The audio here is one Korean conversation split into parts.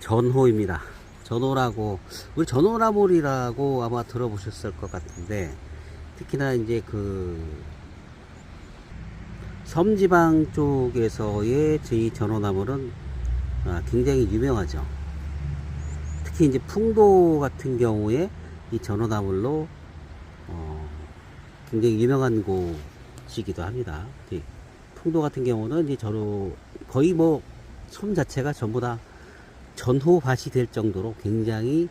전호입니다. 전호라고 우리 전호나물이라고 아마 들어보셨을 것 같은데 특히나 이제 그 섬지방 쪽에서의 이 전호나물은 아, 굉장히 유명하죠. 특히 이제 풍도 같은 경우에 이 전호나물로 어, 굉장히 유명한 곳이기도 합니다. 이 풍도 같은 경우는 이제 저로 거의 뭐 섬 자체가 전부 다 전호밭이 될 정도로 굉장히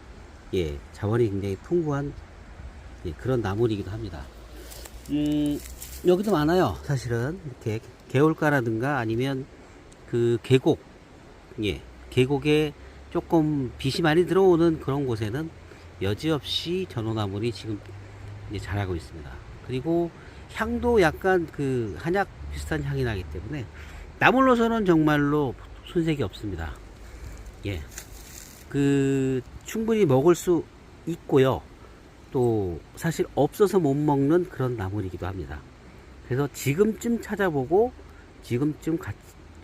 예 자원이 굉장히 풍부한 예, 그런 나물이기도 합니다. 음, 여기도 많아요. 사실은 이렇게 개울가라든가 아니면 그 계곡, 예, 계곡에 조금 빛이 많이 들어오는 그런 곳에는 여지없이 전호나물이 지금 이제 자라고 있습니다. 그리고 향도 약간 그 한약 비슷한 향이 나기 때문에 나물로서는 정말로 손색이 없습니다. 예, 그 충분히 먹을 수 있고요. 또 사실 없어서 못 먹는 그런 나물이기도 합니다. 그래서 지금쯤 찾아보고 지금쯤 같이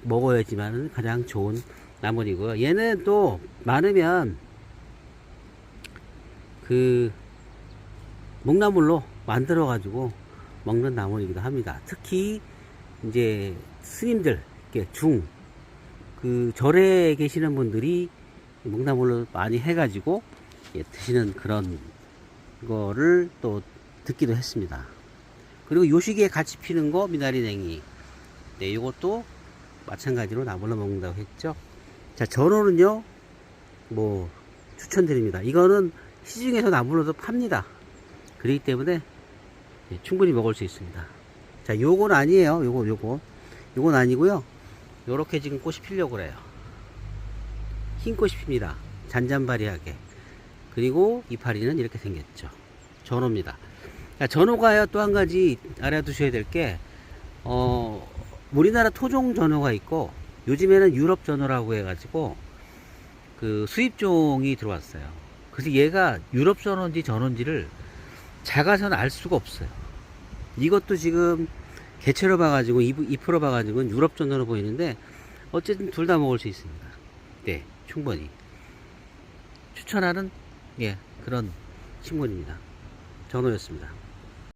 먹어야지만 가장 좋은 나물이고요. 얘는 또 많으면 그 목나물로 만들어 가지고 먹는 나물이기도 합니다. 특히 이제 스님들 중 그 절에 계시는 분들이 목나물로 많이 해가지고 예, 드시는 그런 거를 또 듣기도 했습니다. 그리고 요 시기에 같이 피는 거 미나리냉이. 네, 이것도 마찬가지로 나물로 먹는다고 했죠. 자, 전어는요, 뭐, 추천드립니다. 이거는 시중에서 나물로도 팝니다. 그렇기 때문에 예, 충분히 먹을 수 있습니다. 자, 요건 아니에요. 요거, 요거. 요건 아니고요. 요렇게 지금 꽃이 피려고 그래요. 흰 꽃이 핍니다. 잔잔바리하게. 그리고 이파리는 이렇게 생겼죠. 전어입니다. 자, 전어가요 또 한 가지 알아두셔야 될 게, 어, 우리나라 토종 전어가 있고, 요즘에는 유럽 전어라고 해가지고, 그 수입종이 들어왔어요. 그래서 얘가 유럽 전어인지 전어인지를 작아서는 알 수가 없어요. 이것도 지금 개체로 봐가지고, 잎- 잎으로 봐가지고는 유럽 전어로 보이는데, 어쨌든 둘 다 먹을 수 있습니다. 네, 충분히. 추천하는, 예, 그런 식물입니다. 전어였습니다.